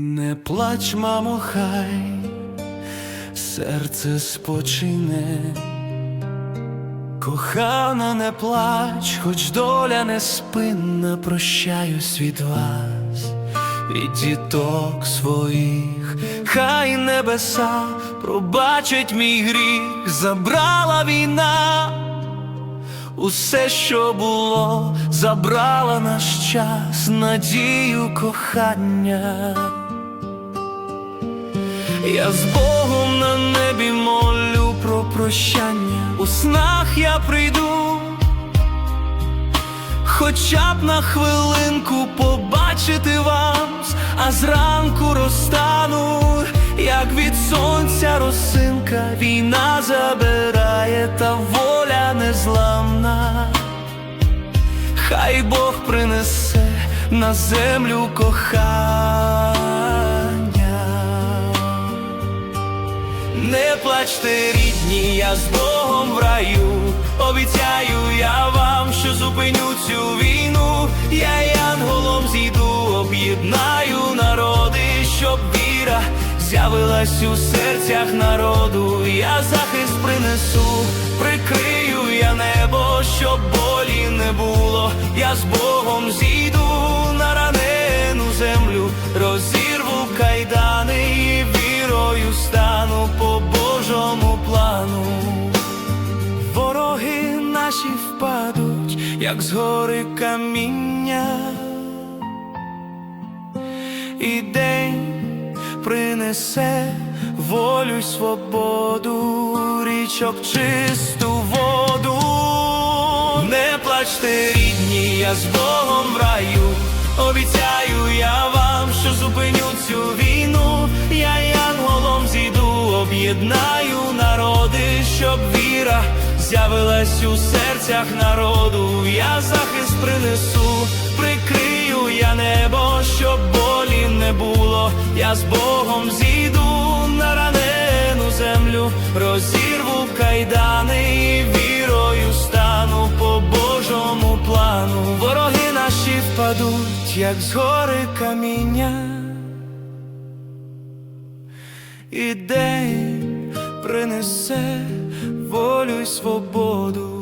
Не плач, мамо, хай серце спочине, кохана, не плач, хоч доля не спинна, прощаюсь від вас, від діток своїх, хай небеса пробачить мій гріх, забрала війна. Усе, що було, забрала наш час, надію кохання. Я з Богом на небі молю про прощання, у снах я прийду, хоча б на хвилинку побачити вас, а зранку розтану, як від сонця росинка, війна забирає, та воля незламна. Хай Бог принесе на землю кохання. Плачте, рідні, я з Богом в раю. Обіцяю я вам, що зупиню цю війну. Я янголом зійду, об'єднаю народи, щоб віра з'явилась у серцях народу. Я захист принесу, прикрию я небо, щоб болі не було. Я з Богом зійду наші впадуть, як з гори каміння, і день принесе волю й свободу, річок чисту воду. Не плачте, рідні, я з Богом в раю. Обіцяю я вам, що зупиню цю з'явилась у серцях народу. Я захист принесу, прикрию я небо, щоб болі не було. Я з Богом зійду на ранену землю, розірву кайдани і вірою стану по Божому плану. Вороги наші впадуть, як з гори каміння. І принесе волю й свободу.